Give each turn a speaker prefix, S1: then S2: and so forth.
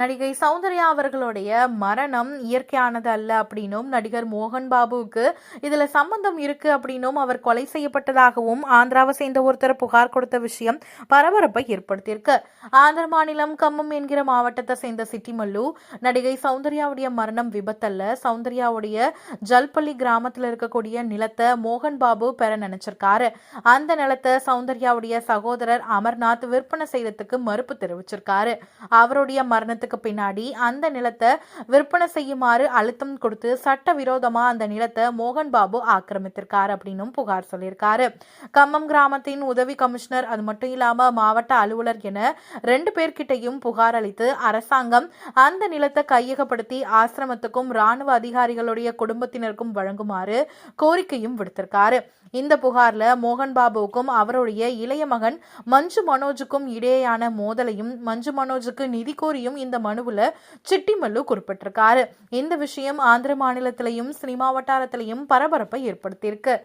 S1: நடிகை சௌந்தர்யா அவர்களுடைய மரணம் இயற்கையானது அல்ல அப்படின்னும் நடிகர் மோகன் பாபுவுக்கு இதுல சம்பந்தம் இருக்கு அப்படின்னும் அவர் கொலை செய்யப்பட்டதாகவும் ஆந்திராவை சேர்ந்த ஒருத்தர் புகார் கொடுத்த விஷயம் பரபரப்பை ஏற்படுத்தியிருக்கு. ஆந்திர மாநிலம் கம்மம் என்கிற மாவட்டத்தை சேர்ந்த சிட்டிமல்லு நடிகை சௌந்தர்யாவுடைய மரணம் விபத்தல்ல. சௌந்தர்யாவுடைய ஜல்பள்ளி கிராமத்தில் இருக்கக்கூடிய நிலத்தை மோகன் பாபு பெற நினைச்சிருக்காரு. அந்த நிலத்தை சௌந்தர்யாவுடைய சகோதரர் அமர்நாத் விற்பனை செய்யறதுக்கு மறுப்பு தெரிவிச்சிருக்காரு. அவருடைய மரணத்துக்கு வருஷத்துக்கு பின்னாடி அந்த நிலத்தை விற்பனை செய்யுமாறு அழுத்தம் கொடுத்து சட்டவிரோதமா அந்த நிலத்தை மோகன் பாபு ஆக்கிரமித்திருக்காரு அப்படின்னும் புகார் சொல்லியிருக்காரு. கம்மம் கிராமத்தின் உதவி கமிஷனர் அது மட்டும் இல்லாம மாவட்ட அலுவலர் என ரெண்டு பேர்கிட்டையும் புகார் அளித்து அரசாங்கம் அந்த நிலத்தை கையகப்படுத்தி ஆசிரமத்துக்கும் ராணுவ அதிகாரிகளுடைய குடும்பத்தினருக்கும் வழங்குமாறு கோரிக்கையும் விடுத்திருக்காரு. இந்த புகார்ல மோகன் பாபுவுக்கும் அவருடைய இளைய மகன் மஞ்சு மனோஜுக்கும் இடையேயான மோதலையும் மஞ்சு மனோஜுக்கு நிதி கோரியும் இந்த மனுவில் சிட்டிமல்லு குறிப்பிட்டிருக்காரு. இந்த விஷயம் ஆந்திர மாநிலத்திலையும் சினிமா வட்டாரத்திலையும் பரபரப்பை ஏற்படுத்தியிருக்கு.